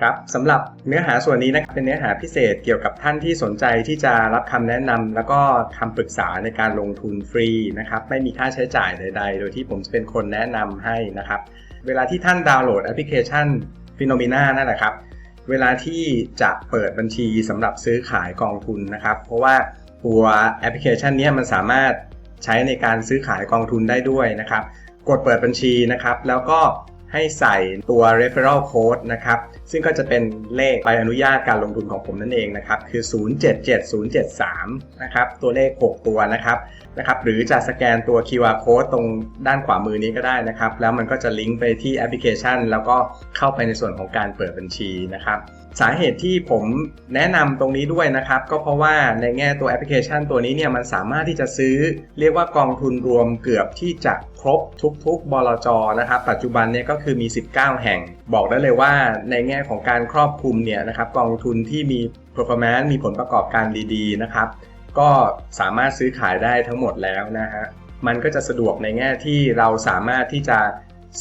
ครับสำหรับเนื้อหาส่วนนี้นะครับเป็นเนื้อหาพิเศษเกี่ยวกับท่านที่สนใจที่จะรับคำแนะนำแล้วก็คำปรึกษาในการลงทุนฟรีนะครับไม่มีค่าใช้จ่ายใด ๆ โดยที่ผมจะเป็นคนแนะนำให้นะครับ เวลาที่ท่านดาวน์โหลดแอปพลิเคชัน p h e n o m e n a นั่นแหละครับเวลาที่จะเปิดบัญชีสำหรับซื้อขายกองทุนนะครับ เพราะว่าตัวแอปพลิเคชันนี้มันสามารถใช้ในการซื้อขายกองทุนได้ด้วยนะครับ กดเปิดบัญชีนะครับ แล้วก็ให้ใส่ตัว referral code นะครับ ซึ่งก็จะเป็นเลขใบอนุญาตการลงทุนของผมนั่นเองนะครับ คือ 077073 นะครับ ตัวเลข 6 ตัวนะครับ นะครับ หรือจะสแกนตัว QR code ตรงด้านขวามือนี้ก็ได้นะครับ แล้วมันก็จะลิงก์ไปที่แอปพลิเคชัน แล้วก็เข้าไปในส่วนของการเปิดบัญชีนะครับ สาเหตุที่ผมแนะนำตรงนี้ด้วยนะครับ ก็เพราะว่าในแง่ตัวแอปพลิเคชันตัวนี้เนี่ยมันสามารถที่จะซื้อ เรียกว่ากองทุนรวมเกือบที่จะครบทุกๆบลจนะครับ ปัจจุบันเนี่ยก็คือมี 19 แห่ง บอกได้เลยว่าในแง่ของการครอบคลุมเนี่ยนะครับกองทุนที่มี performance มีผลประกอบการดีๆนะครับ ก็สามารถซื้อขายได้ทั้งหมดแล้วนะฮะมันก็จะสะดวกในแง่ที่เราสามารถที่จะ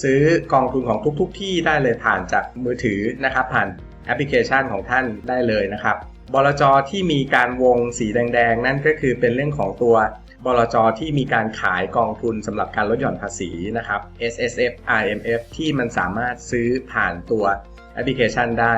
ซื้อกองทุนของทุกๆทที่ได้เลยผ่านจากมือถือนะครับผ่าน แอปพลิเคชันของท่านได้เลยนะครับบลจที่มีการวงสีแดง ๆ นั่นก็คือเป็นเรื่องของตัวบลจที่มีการขายกองทุนสำหรับการลดหย่อนภาษีนะครับ S S F I M F ที่มันสามารถซื้อผ่านตัวแอปพลิเคชันได้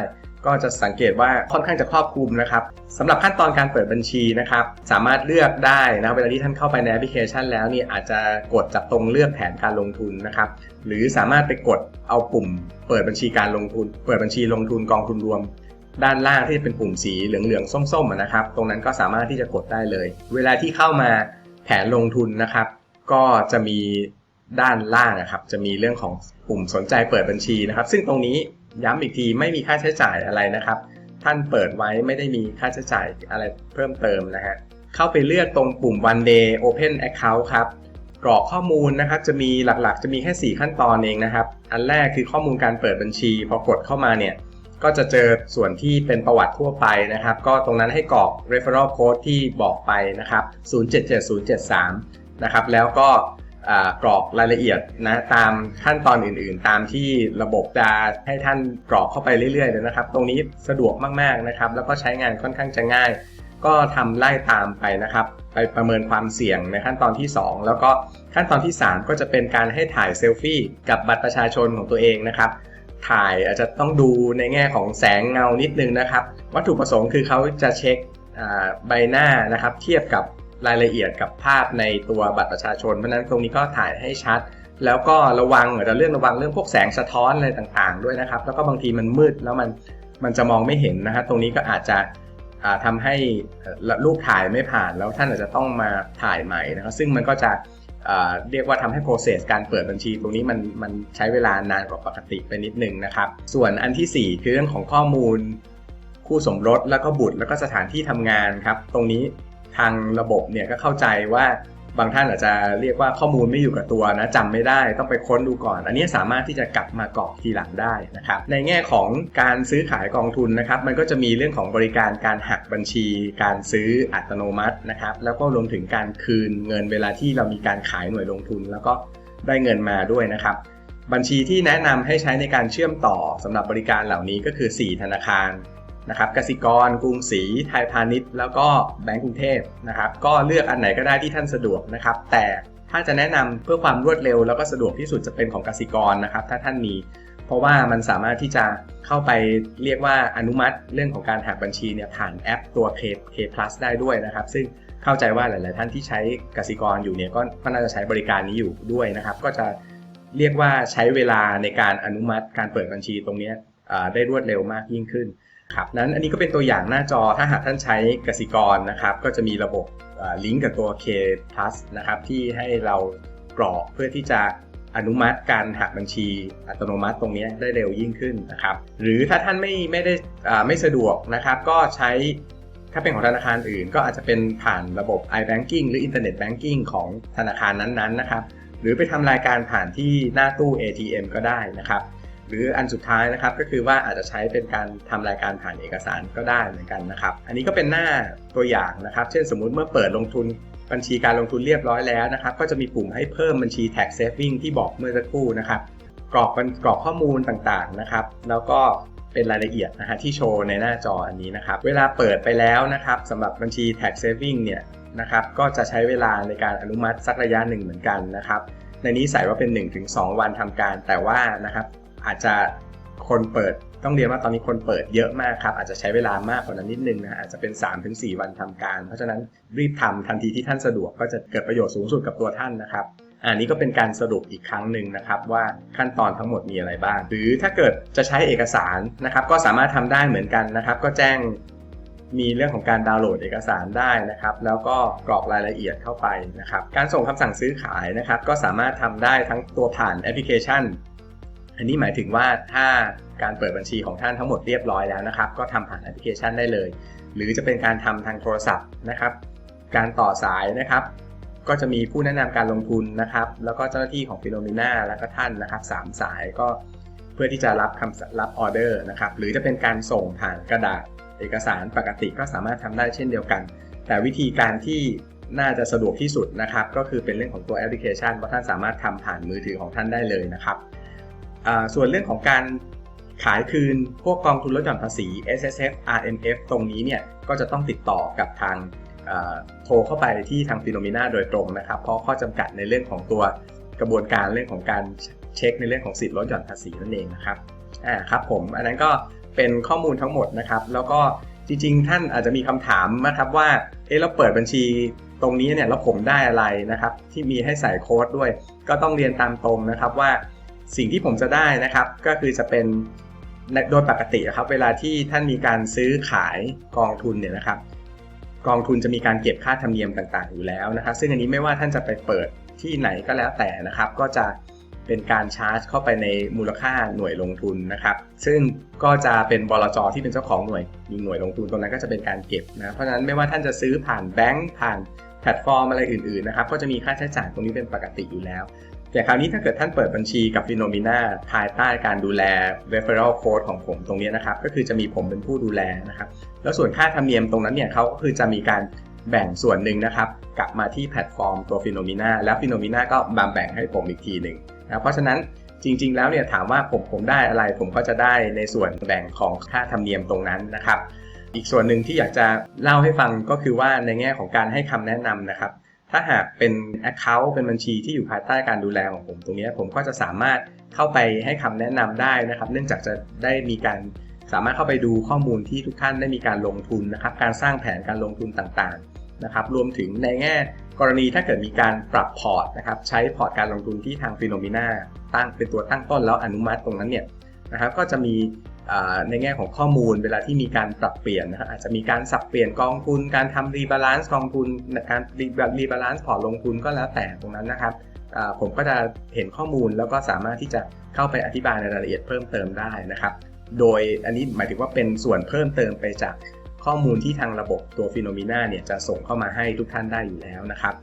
ก็จะสังเกตว่าค่อนข้างจะครอบคลุมนะครับสำหรับขั้นตอนการเปิดบัญชีนะครับ สามารถเลือกได้นะเวลาที่ท่านเข้าไปในแอปพลิเคชัน แล้วนี่อาจจะกดจากตรงเลือกแผนการลงทุนนะครับ หรือสามารถไปกดเอาปุ่ม เปิดบัญชีการลงทุน เปิดบัญชีลงทุนกองทุนรวม ด้านล่างที่เป็นปุ่มสีเหลืองๆส้มๆนะครับ ตรงนั้นก็สามารถที่จะกดได้เลย เวลาที่เข้ามาแผนลงทุนนะครับ ก็จะมีด้านล่างนะครับ จะมีเรื่องของปุ่มสนใจเปิดบัญชีนะครับ ซึ่งตรงนี้ ย้ำอีกทีไม่มีค่าใช้จ่ายอะไรนะครับ ท่านเปิดไว้ไม่ได้มีค่าใช้จ่ายอะไรเพิ่มเติมนะฮะเข้าไปเลือกตรงปุ่ม one day open account ครับกรอกข้อมูลนะครับจะมีหลักๆ จะมีแค่ 4 ขั้นตอนเองนะครับ อันแรกคือข้อมูลการเปิดบัญชี พอกดเข้ามาเนี่ยก็จะเจอส่วนที่เป็นประวัติทั่วไปนะครับ ก็ตรงนั้นให้กรอก referral code ที่บอกไปนะครับ 077073 นะครับ แล้วก็ กรอกรายละเอียดนะตามขั้นตอนอื่นๆ ตามที่ระบบจะให้ท่านกรอกเข้าไปเรื่อยๆเลยนะครับ ตรงนี้สะดวกมากๆนะครับ แล้วก็ใช้งานค่อนข้างจะง่าย ก็ทำไล่ตามไปนะครับ ไปประเมินความเสี่ยงในขั้นตอนที่ 2 แล้วก็ขั้นตอนที่ 3 ก็จะเป็นการให้ถ่ายเซลฟี่กับบัตรประชาชนของตัวเองนะครับถ่ายอาจจะต้องดูในแง่ของแสงเงานิดนึงนะครับ วัตถุประสงค์คือเขาจะเช็คใบหน้านะครับ เทียบกับ รายละเอียดกับภาพในตัวบัตรประชาชน เพราะนั้นตรงนี้ก็ถ่ายให้ชัด แล้วก็ระวังอาจจะเรื่องระวังเรื่องพวกแสงสะท้อนอะไรต่างๆ ด้วยนะครับ แล้วก็บางทีมันมืดแล้วมันมันจะมองไม่เห็นนะครับตรงนี้ก็อาจจะทำให้รูปถ่ายไม่ผ่านแล้วท่านอาจจะต้องมาถ่ายใหม่นะครับซึ่งมันก็จะเรียกว่าทำให้ process การเปิดบัญชี ตรงนี้มันมันใช้เวลานานกว่าปกติไปนิดนึงนะครับ ส่วนอันที่ 4 คือเรื่องของข้อมูลคู่สมรสแล้วก็บุตรแล้วก็สถานที่ทำงานครับ ตรงนี้ ทางระบบเนี่ยก็เข้าใจว่าบางท่านอาจจะเรียกว่าข้อมูลไม่อยู่กับตัวนะจำไม่ได้ต้องไปค้นดูก่อน อันนี้สามารถที่จะกลับมากรอกทีหลังได้นะครับในแง่ของการซื้อขายกองทุนนะครับมันก็จะมีเรื่องของบริการการหักบัญชี การซื้ออัตโนมัตินะครับแล้วก็รวมถึงการคืนเงินเวลาที่เรามีการขายหน่วยลงทุน แล้วก็ได้เงินมาด้วยนะครับบัญชีที่แนะนำให้ใช้ในการเชื่อมต่อสำหรับบริการเหล่านี้ก็คือ 4 ธนาคาร นะครับกสิกร กรุงศรีไทยพาณิชย์ แล้วก็แบงก์กรุงเทพนะครับก็เลือกอันไหนก็ได้ที่ท่านสะดวกนะครับแต่ถ้าจะแนะนำเพื่อความรวดเร็วแล้วก็สะดวกที่สุดจะเป็นของกสิกรนะครับถ้าท่านมี เพราะว่ามันสามารถที่จะเข้าไปเรียกว่าอนุมัติเรื่องของการหักบัญชีเนี่ยผ่านแอปตัว K K Plus ได้ด้วยนะครับ ซึ่งเข้าใจว่าหลาย ๆ ท่านที่ใช้กสิกรอยู่เนี่ยก็น่าจะใช้บริการนี้อยู่ด้วยนะครับก็จะเรียกว่าใช้เวลาในการอนุมัติการเปิดบัญชีตรงนี้ได้รวดเร็วมากยิ่งขึ้น ครับนั้นอันนี้ก็เป็นตัวอย่างหน้าจอถ้าหากท่านใช้กสิกรนะครับ ก็จะมีระบบลิงก์กับตัว K Plus นะครับที่ให้เรากรอกเพื่อที่จะอนุมัติการหักบัญชีอัตโนมัติตรงนี้ได้เร็วยิ่งขึ้นนะครับ หรือถ้าท่านไม่ไม่ได้ไม่สะดวกนะครับ ก็ใช้ถ้าเป็นของธนาคารอื่น ก็อาจจะเป็นผ่านระบบ iBanking หรือ Internet Banking ของธนาคารนั้นๆนะครับ หรือไปทำรายการผ่านที่หน้าตู้ ATM ก็ได้นะครับ หรืออันสุดท้ายนะครับก็คือว่าอาจจะใช้เป็นการทำรายการผ่านเอกสารก็ได้เหมือนกันนะครับ อันนี้ก็เป็นหน้าตัวอย่างนะครับ เช่นสมมุติเมื่อเปิดลงทุนบัญชีการลงทุนเรียบร้อยแล้วนะครับ ก็จะมีปุ่มให้เพิ่มบัญชี tax saving ที่บอกเมื่อสักครู่นะครับ กรอกกรอกข้อมูลต่างๆนะครับ แล้วก็เป็นรายละเอียดนะฮะที่โชว์ในหน้าจออันนี้นะครับ เวลาเปิดไปแล้วนะครับสำหรับบัญชี tax saving เนี่ยนะครับ ก็จะใช้เวลาในการอนุมัติสักระยะหนึ่งเหมือนกันนะครับ ในนี้ใส่ว่าเป็น 1-2 วันทำการ แต่ว่านะครับ อาจจะคนเปิดต้องเรียนว่าตอนนี้คนเปิดเยอะมากครับ อาจจะใช้เวลามากกว่านั้นนิดนึงนะอาจจะเป็น 3-4 วันทำการ เพราะฉะนั้นรีบทำทันทีที่ท่านสะดวกก็จะเกิดประโยชน์สูงสุดกับตัวท่านนะครับอันนี้ก็เป็นการสรุปอีกครั้งหนึ่งนะครับว่าขั้นตอนทั้งหมดมีอะไรบ้าง หรือถ้าเกิดจะใช้เอกสารนะครับ ก็สามารถทำได้เหมือนกันนะครับ ก็แจ้งมีเรื่องของการดาวน์โหลดเอกสารได้นะครับ แล้วก็กรอกรายละเอียดเข้าไปนะครับ การส่งคำสั่งซื้อขายนะครับ ก็สามารถทำได้ทั้งตัวผ่านแอปพลิเคชัน อันนี้หมายถึงว่าถ้าการเปิดบัญชีของท่านทั้งหมดเรียบร้อยแล้วนะครับ ก็ทำผ่านแอปพลิเคชันได้เลย หรือจะเป็นการทำทางโทรศัพท์นะครับ การต่อสายนะครับ ก็จะมีผู้แนะนำการลงทุนนะครับ แล้วก็เจ้าหน้าที่ของฟิโนมิน่าแล้วก็ท่านนะครับสามสายก็เพื่อที่จะรับคำรับออเดอร์นะครับ หรือจะเป็นการส่งผ่านกระดาษเอกสารปกติก็สามารถทำได้เช่นเดียวกัน แต่วิธีการที่น่าจะสะดวกที่สุดนะครับ ก็คือเป็นเรื่องของตัวแอปพลิเคชันเพราะท่านสามารถทำผ่านมือถือของท่านได้เลยนะครับ ส่วนเรื่องของการขายคืนพวกกองทุนลดหย่อนภาษี S S F R M F ตรงนี้เนี่ยก็จะต้องติดต่อกับทางโทรเข้าไปที่ทางฟิโนมิน่าโดยตรงนะครับ เพราะข้อจำกัดในเรื่องของตัวกระบวนการเรื่องของการเช็คในเรื่องของสิทธิลดหย่อนภาษีนั่นเองนะครับอ่าครับผมอันนั้นก็เป็นข้อมูลทั้งหมดนะครับ แล้วก็จริงๆ ท่านอาจจะมีคำถามนะครับว่าเออเราเปิดบัญชีตรงนี้เนี่ยแล้วผมได้อะไรนะครับ ที่มีให้ใส่โค้ดด้วย ก็ต้องเรียนตามตรงนะครับว่า สิ่งที่ผมจะได้นะครับก็คือจะเป็นโดยปกติครับ เวลาที่ท่านมีการซื้อขายกองทุนเนี่ยนะครับ กองทุนจะมีการเก็บค่าธรรมเนียมต่างๆ อยู่แล้วนะครับ ซึ่งอันนี้ไม่ว่าท่านจะไปเปิดที่ไหนก็แล้วแต่นะครับ ก็จะเป็นการชาร์จเข้าไปในมูลค่าหน่วยลงทุนนะครับ ซึ่งก็จะเป็นบลจที่เป็นเจ้าของหน่วยมีหน่วยลงทุนตรงนั้นก็จะเป็นการเก็บนะเพราะฉะนั้นไม่ว่าท่านจะซื้อผ่านแบงก์ผ่านแพลตฟอร์มอะไรอื่นๆนะครับ ก็จะมีค่าใช้จ่ายตรงนี้เป็นปกติอยู่แล้ว แต่คราวนี้ถ้าเกิดท่านเปิดบัญชีกับฟิโนมิน่าภายใต้การดูแล referral code ของผมตรงนี้นะครับ ก็คือจะมีผมเป็นผู้ดูแลนะครับ แล้วส่วนค่าธรรมเนียมตรงนั้นเนี่ยเขาก็คือจะมีการแบ่งส่วนหนึ่งนะครับ กลับมาที่แพลตฟอร์มตัวฟิโนมิน่าแล้วฟิโนมิน่าก็บาแบ่งให้ผมอีกทีหนึ่งนะเพราะฉะนั้นจริง ๆ แล้วเนี่ยถามว่าผมผมได้อะไร ผมก็จะได้ในส่วนแบ่งของค่าธรรมเนียมตรงนั้นนะครับ อีกส่วนหนึ่งที่อยากจะเล่าให้ฟังก็คือว่าในแง่ของการให้คำแนะนำนะครับ ถ้าหากเป็น Account เป็นบัญชีที่อยู่ภายใต้การดูแลของผม ตรงนี้ผมก็จะสามารถเข้าไปให้คำแนะนำได้นะครับ เนื่องจากจะได้มีการสามารถเข้าไปดูข้อมูลที่ทุกท่านได้มีการลงทุนนะครับ การสร้างแผนการลงทุนต่างๆนะครับ รวมถึงในแง่กรณีถ้าเกิดมีการปรับพอร์ตนะครับ ใช้พอร์ตการลงทุนที่ทางฟิโนมิน่าตั้งเป็นตัวตั้งต้นแล้วอนุมัติตรงนั้นเนี่ยนะครับ ก็จะมี ในแง่ของข้อมูลเวลาที่มีการปรับเปลี่ยนนะครับอาจจะมีการสับเปลี่ยนกองทุน การทำรีบาลานซ์กองทุนการรีบาลานซ์พอร์ตลงทุนก็แล้วแต่ตรงนั้นนะครับผมก็จะเห็นข้อมูลแล้วก็สามารถที่จะเข้าไปอธิบายในรายละเอียดเพิ่มเติมได้นะครับ โดยอันนี้หมายถึงว่าเป็นส่วนเพิ่มเติมไปจากข้อมูลที่ทางระบบตัวฟิโนมิน่าเนี่ยจะส่งเข้ามาให้ทุกท่านได้อยู่แล้วนะครับ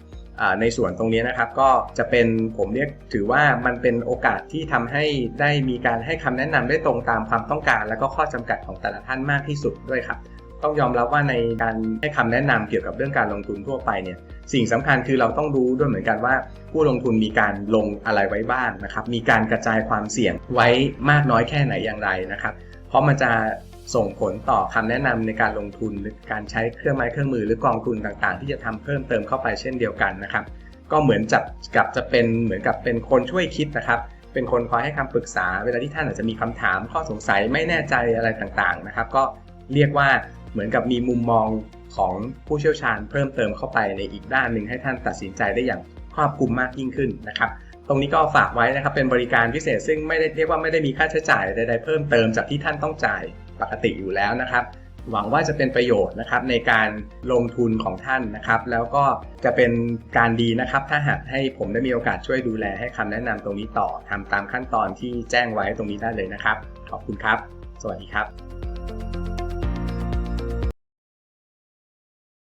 ในส่วนตรงนี้นะครับก็จะเป็นผมเรียกถือว่ามันเป็นโอกาสที่ทำให้ได้มีการให้คำแนะนำได้ตรงตามความต้องการ และก็ข้อจำกัดของแต่ละท่านมากที่สุดด้วยครับ ต้องยอมรับว่าในการให้คำแนะนำเกี่ยวกับเรื่องการลงทุนทั่วไปเนี่ยสิ่งสำคัญคือเราต้องรู้ด้วยเหมือนกันว่า ผู้ลงทุนมีการลงอะไรไว้บ้างนะครับมีการกระจายความเสี่ยงไว้มากน้อยแค่ไหนอย่างไรนะครับ เพราะมันจะ ส่งผลต่อคำแนะนำในการลงทุนหรือการใช้เครื่องไม้เครื่องมือหรือกองทุนต่างๆ ที่จะทำเพิ่มเติมเข้าไปเช่นเดียวกันนะครับ ก็เหมือนจับกับจะเป็นเหมือนกับเป็นคนช่วยคิดนะครับ เป็นคนคอยให้คำปรึกษา เวลาที่ท่านอาจจะมีคำถาม ข้อสงสัยไม่แน่ใจอะไรต่างๆนะครับ ก็เรียกว่าเหมือนกับมีมุมมองของผู้เชี่ยวชาญเพิ่มเติมเข้าไปในอีกด้านหนึ่งให้ท่านตัดสินใจได้อย่างครอบคลุมมากยิ่งขึ้นนะครับ ตรงนี้ก็ฝากไว้นะครับเป็นบริการพิเศษซึ่งไม่ได้เรียกว่าไม่ได้มีค่าใช้จ่ายใดๆเพิ่มเติมจากที่ท่านต้องจ่าย ปกติอยู่แล้วนะครับ หวังว่าจะเป็นประโยชน์นะครับในการลงทุนของท่านนะครับ แล้วก็จะเป็นการดีนะครับ ถ้าหากให้ผมได้มีโอกาสช่วยดูแลให้คำแนะนำตรงนี้ต่อทำตามขั้นตอนที่แจ้งไว้ตรงนี้ได้เลยนะครับ ขอบคุณครับ สวัสดีครับ